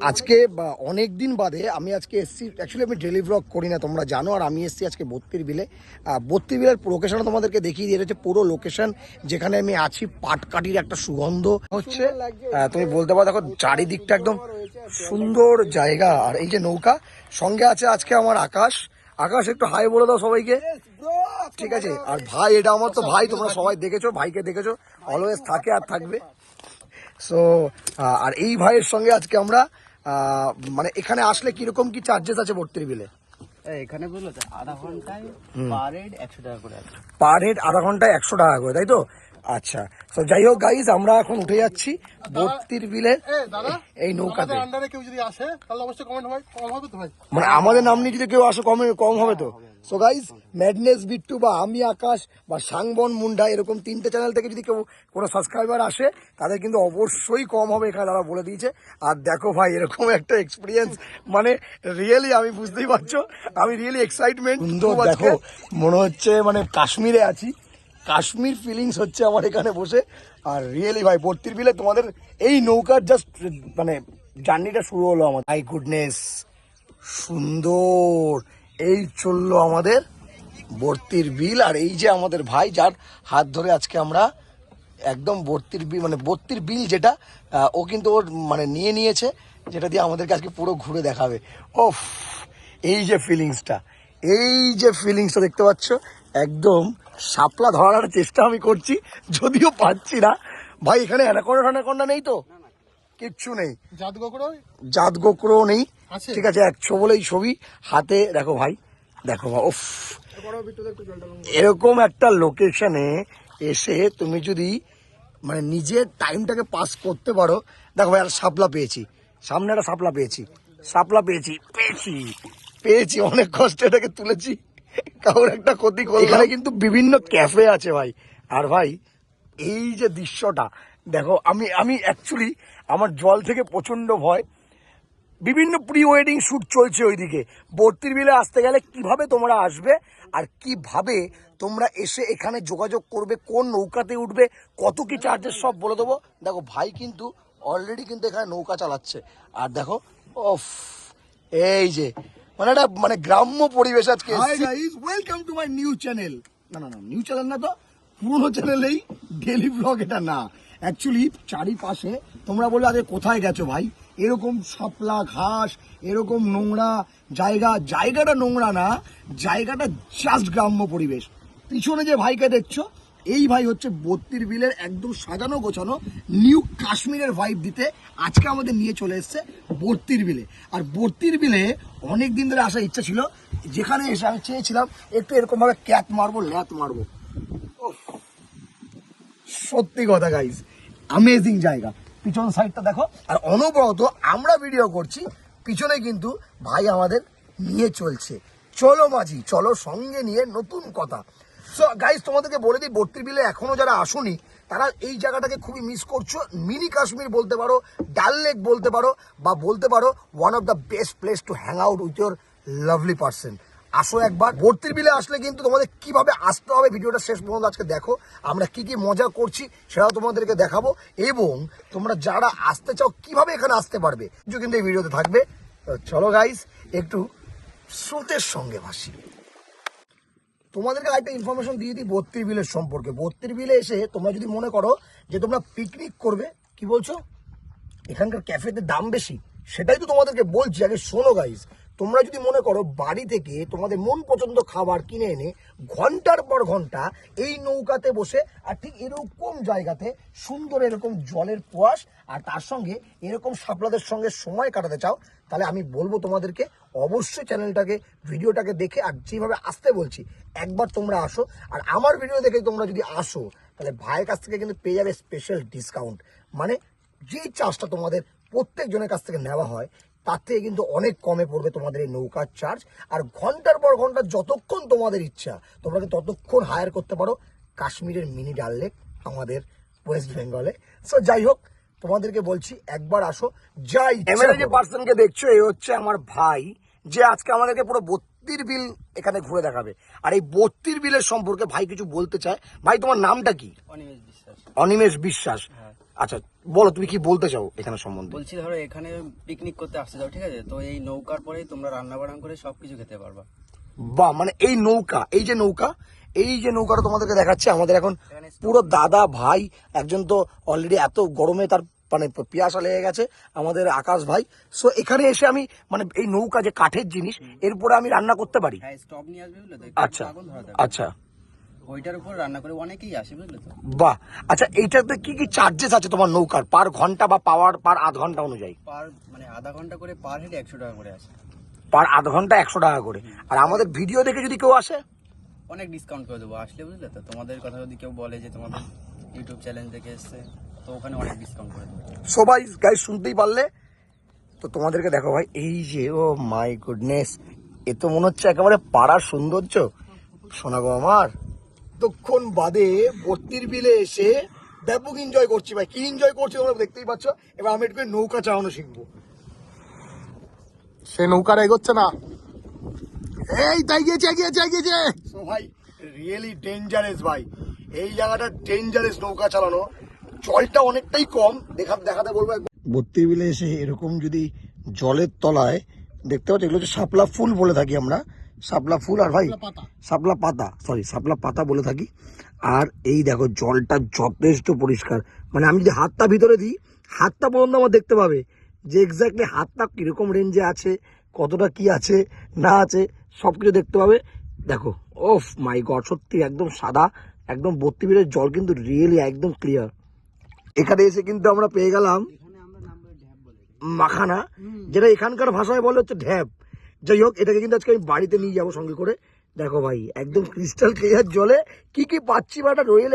আজকে অনেক দিন বাদে আমি আজকে এসছি। অ্যাকচুয়ালি আমি ডেলি ব্লগ করি না তোমরা জানো আর আমি এসছি আজকে বত্তির বিলে বত্তির বিলের লোকেশন তোমাদেরকে দেখিয়ে দিয়ে হচ্ছে পুরো লোকেশন যেখানে আমি আছি পাটকাঠির একটা সুগন্ধ হচ্ছে। তুমি বলতে পারো দেখো চারিদিকটা একদম সুন্দর জায়গা। আর এই যে নৌকা সঙ্গে আছে আজকে আমার আকাশ। আকাশ একটু হাই বলে দাও সবাইকে। ঠিক আছে? আর ভাই এটা আমার তো ভাই তোমরা সবাই দেখেছ ভাইকে দেখেছ। অলওয়েজ থাকে আর থাকবে। সো আর এই ভাইয়ের সঙ্গে আজকে আমরা মানে এখানে আসলে কীরকম কি চার্জেস আছে ভর্তির বিলে এখানে বুঝলো আধা ঘন্টায় পার হেড একশো টাকা করে পার হেড আধা ঘন্টায় একশো টাকা করে তাই তো? আচ্ছা তো যাই হোক গাইজ আমরা এখন উঠে যাচ্ছি ভর্তির বিলে দাদা এই নৌকাতে। আন্ডারে কেউ যদি আসে তাহলে অবশ্যই কমেন্ট হয় কম হবে তো ভাই। মানে আমাদের নাম নিয়ে যদি কেউ আসে কমে কম হবে তো? সো গাইজ ম্যাডনেস বিট্টু বা আমি আকাশ বা সাংবন মুন্ডা এরকম তিনটে চ্যানেল থেকে যদি কেউ কোনো সাবস্ক্রাইবার আসে তাদের কিন্তু অবশ্যই কম হবে এখানে তারা বলে দিয়েছে। আর দেখো ভাই এরকম একটা এক্সপিরিয়েন্স মানে রিয়েলি আমি বুঝতেই পারছ আমি রিয়েলি এক্সাইটমেন্ট দেখো মনে হচ্ছে মানে কাশ্মীরে আছি। কাশ্মীর ফিলিংস হচ্ছে আমার এখানে বসে। আর রিয়েলি ভাই বর্তির বিলে তোমাদের এই নৌকার জাস্ট মানে জার্নিটা শুরু হলো আমার। আই গুডনেস সুন্দর। এই চলল আমাদের বর্তির বিল, আর এই যে আমাদের ভাই যার হাত ধরে আজকে আমরা একদম বর্তির বিল মানে বর্তির বিল যেটা ও কিন্তু ওর মানে নিয়ে নিয়েছে, যেটা দিয়ে আমাদেরকে আজকে পুরো ঘুরে দেখাবে। ওফ, এই যে ফিলিংসটা, এই যে ফিলিংসটা দেখতে পাচ্ছ, একদম শাপলা ধরার চেষ্টা আমি করছি, যদিও পাচ্ছি না। ভাই, এখানে অ্যানাকোন্ডা ফ্যানাকোন্ডা নেই তো? কিচ্ছু নেই। জাত গোকরো নেই। ঠিক আছে এক ছবলেই ছবি। হাতে দেখো ভাই দেখো ভাই উফ। এরকম একটা লোকেশনে এসে তুমি যদি মানে নিজের টাইমটাকে পাস করতে পারো দেখো ভাই একটা সাপলা পেয়েছি। সামনে একটা সাপলা পেয়েছি। সাপলা পেয়েছি পেয়েছি পেয়েছি অনেক কষ্টে এটাকে তুলেছি। কারোর একটা ক্ষতি এখানে কিন্তু বিভিন্ন ক্যাফে আছে ভাই। আর ভাই এই যে দৃশ্যটা দেখো আমি আমি অ্যাকচুয়ালি আমার জল থেকে প্রচণ্ড ভয়। বিভিন্ন প্রি ওয়েডিং শ্যুট চলছে ওইদিকে। বর্তির বিলে আসতে গেলে কীভাবে তোমরা আসবে আর কীভাবে তোমরা এসে এখানে যোগাযোগ করবে কোন নৌকাতে উঠবে কত কি চার্জেস সব বলে দেবো। দেখো ভাই কিন্তু অলরেডি কিন্তু এখানে নৌকা চালাচ্ছে। আর দেখো ওফ এই যে মানে একটা মানে গ্রাম্য পরিবেশ আজকে welcome to my new channel না না না নিউ চ্যানেল না তো পুরোনো চ্যানেলেই ডেলি ব্লগ এটা না। অ্যাকচুয়ালি চারিপাশে তোমরা বলে আগে কোথায় গেছো ভাই? এরকম শাপলা ঘাস, এরকম নোংরা জায়গা। জায়গাটা নোংরা না, জায়গাটা জাস্ট গ্রাম্য পরিবেশ। পিছনে যে ভাইকে দেখছ, এই ভাই হচ্ছে বত্তির বিলের একদম সাজানো গোছানো নিউ কাশ্মীরের ভাইব দিতে আজকে আমাদের নিয়ে চলে এসছে বর্তির বিলে। আর বর্তির বিলে অনেক দিন ধরে আসার ইচ্ছা ছিল, যেখানে এসে আমি চেয়েছিলাম একটু এরকম ভাবে ক্যাট মারবো ল্যাত মারবো। সত্যি কথা গাইজ আমেজিং জায়গা। পিছন সাইডটা দেখো। আর অনবরত আমরা ভিডিও করছি, পিছনে কিন্তু ভাই আমাদের নিয়ে চলছে। চলো মাঝি, চলো সঙ্গে নিয়ে নতুন কথা। সো গাইজ তোমাদেরকে বলে দিই বর্তির বিলে এখনও যারা আসুনি, তারা এই জায়গাটাকে খুবই মিস করছ। মিনি কাশ্মীর বলতে পারো ডাল লেক বলতে পারো, বা বলতে পারো one of the best place to hang out with your lovely person আসো একবার। ভর্তির বিলে আসলে কিন্তু তোমাদের কীভাবে আসতে হবে ভিডিওটা শেষ পর্যন্ত আজকে দেখো। আমরা কি কি মজা করছি সেটাও তোমাদেরকে দেখাবো। এবং তোমরা যারা আসতে চাও, কীভাবে এখানে আসতে পারবে কিছু কিন্তু এই ভিডিওতে থাকবে। চলো গাইস একটু স্রোতের সঙ্গে ভাসি। তোমাদেরকে আরেকটা ইনফরমেশন দিয়ে দিই বত্রির বিলের সম্পর্কে। বত্রির বিলে এসে তোমরা যদি মনে করো যে তোমরা পিকনিক করবে, কি বলছো? এখানকার ক্যাফেতে দাম বেশি, সেটাই তো তোমাদেরকে বলছি। আগে শোনো গাইস তোমরা যদি মনে করো বাড়ি থেকে তোমাদের মন পছন্দ খাবার কিনে এনে ঘণ্টার পর ঘণ্টা এই নৌকাতে বসে, আর ঠিক এরকম জায়গাতে সুন্দর এরকম জলের কুয়াশ আর তার সঙ্গে এরকম সাপলাদের সঙ্গে সময় কাটাতে চাও, তাহলে আমি বলব তোমাদেরকে অবশ্যই চ্যানেলটাকে, ভিডিওটাকে দেখে, আর যেভাবে আসতে বলছি, একবার তোমরা আসো, আর আমার ভিডিও দেখে তোমরা যদি আসো, তাহলে ভাইয়ের কাছ থেকে কিন্তু পেয়ে যাবে স্পেশাল ডিসকাউন্ট মানে যেই চার্জটা তোমাদের প্রত্যেকজনের কাছ থেকে নেওয়া হয় তার থেকে কিন্তু অনেক কমে পড়বে তোমাদের এই নৌকার চার্জ আর ঘণ্টার পর ঘণ্টা যতক্ষণ তোমাদের ইচ্ছা তোমরা কিন্তু ততক্ষণ হায়ার করতে পারো কাশ্মীরের মিনি ডাল লেক আমাদের ওয়েস্ট বেঙ্গলে সো যাই হোক তোমাদেরকে বলছি একবার আসো যাই ক্যামেরা যে পার্সনকে দেখছ এই হচ্ছে আমার ভাই যে আজকে আমাদেরকে পুরো বত্তির বিল এখানে ঘুরে দেখাবে। আর এই বত্তির বিলের সম্পর্কে ভাই কিছু বলতে চায়। ভাই তোমার নামটা কি? অনিমেষ বিশ্বাস। অনিমেষ বিশ্বাস। আচ্ছা বলো তুমি কি বলতে চাও এখানে সম্বন্ধে? বলছি ধরো এখানে পিকনিক করতে আসতে যাও ঠিক আছে? তো এই নৌকার পরেই তোমরা রান্না বান্না করে সবকিছু খেতে পারবা। বা মানে এই নৌকা এই যে নৌকা এই যে নৌকাটা তোমাদেরকে দেখাচ্ছে আমাদের এখন পুরো দাদা ভাই একজন তো অলরেডি এত গরমে তার মানে পিয়াসা লেগে গেছে আমাদের আকাশ ভাই। সো এখানে এসে আমি মানে এই নৌকা যে কাঠের জিনিস এরপরে আমি রান্না করতে পারি? হ্যাঁ আচ্ছা। আচ্ছা। ওইটার উপর রান্না করে অনেকেই আসে বুঝলে তো? বাহ! আচ্ছা এইটাতে কি কি চার্জেস আছে তোমার নৌকার? পার ঘণ্টা বা পাওয়ার পার আধ ঘণ্টা অনুযায়ী? পার মানে আধা ঘণ্টা করে পার হেড একশো টাকা করে আসে। পার আধ ঘণ্টা একশো টাকা করে। আর আমাদের ভিডিও দেখে যদি কেউ আসে? অনেক ডিসকাউন্ট করে দেবো আসলে বুঝলে তো? তোমাদের কথা যদি কেউ বলে যে তোমাদের ইউটিউব চ্যানেল দেখে এসছে তো ওখানে অনেক ডিসকাউন্ট করে দেবো। সবাই গাই শুনতেই পারলে? তো তোমাদেরকে দেখো ভাই এই যে ও মাই গুডনেস এ তো মনে হচ্ছে একেবারে পাড়ার সৌন্দর্য। শোনা গো আমার। তখন বাদে বত্রির বিলে এসে ব্যাপক এনজয় করছি ভাই। কি এনজয় করছি তোমরা দেখতেই পাচ্ছ? এবার আমি একটু নৌকা চালানো শিখব। সে নৌকার এগোচ্ছে না। এই তাই গিয়েছে এগিয়েছে এগিয়েছে। সো ভাই রিয়েলি ডেঞ্জারাস ভাই। এই জায়গাটা ডেঞ্জারাস নৌকা চালানো। জলটা অনেকটাই কম। দেখা দেখাতে বলব বত্রিশ বিলে এসে এরকম যদি জলের তলায় দেখতে পাচ্ছি এগুলো হচ্ছে শাপলা ফুল বলে থাকি আমরা। শাপলা ফুল আর ভাই। শাপলা পাতা। সরি শাপলা পাতা বলে থাকি। আর এই দেখো জলটা যথেষ্ট পরিষ্কার। মানে আমি যদি হাতটা ভিতরে দিই হাতটা পর্যন্ত আমার দেখতে পাবে যে এক্স্যাক্টলি হাতটা কীরকম রেঞ্জে আছে কতটা কি আছে না আছে সব কিছু দেখতে পাবে। দেখো ওফ মাই গড সত্যি একদম সাদা একদম বত্রিশ জল কিন্তু রিয়েলি একদম ক্লিয়ার এখানে এসে কিন্তু আমরা পেয়ে গেলাম মাখানা যেটা এখানকার ভাষায় বলে হচ্ছে ঢ্যাব যাই হোক, এটাকে কিন্তু আজকে আমি বাড়িতে নিয়ে যাব সঙ্গে করে। দেখো ভাই, একদম ক্রিস্টাল ক্লিয়ার জলে। কি কি পাচ্ছি বা রয়েল